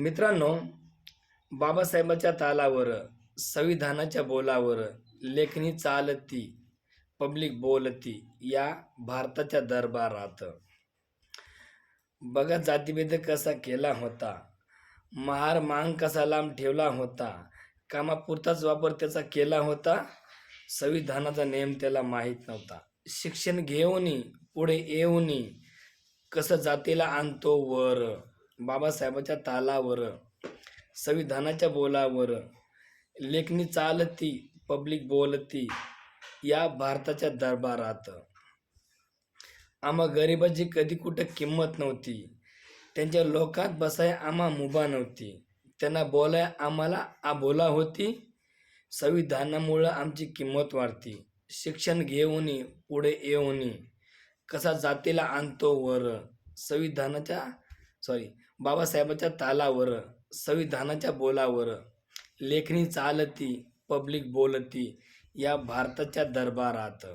मित्रांनो बाबासाहेबाच्या तालावर संविधानाच्या बोलावर लेखणी चालती पब्लिक बोलती या भारताच्या दरबारात. बघा जातीभेद कसा केला होता महार मांग कसा लांब ठेवला होता कामापुरताच वापर त्याचा केला होता संविधानाचा नेम त्याला माहीत नव्हता. शिक्षण घेऊनही पुढे येऊनही कसं जातीला आणतो वर? बाबासाहेबाच्या तालावर संविधानाच्या बोलावर लेखणी चालती पब्लिक बोलती या भारताच्या दरबारात. आम्हा गरिबाची कधी कुठं किंमत नव्हती. त्यांच्या लोकात बसाय आम्हा मुभा नव्हती. त्यांना बोलाय आम्हाला आबोला होती. संविधानामुळं आमची किंमत वाढती. शिक्षण घेऊनी पुढे येऊनी कसा जातीला आणतो वर संविधानाच्या सॉरी बाबासाहेबाच्या तालावर संविधानाच्या बोलावर लेखणी चालती पब्लिक बोलती या भारताच्या दरबारात.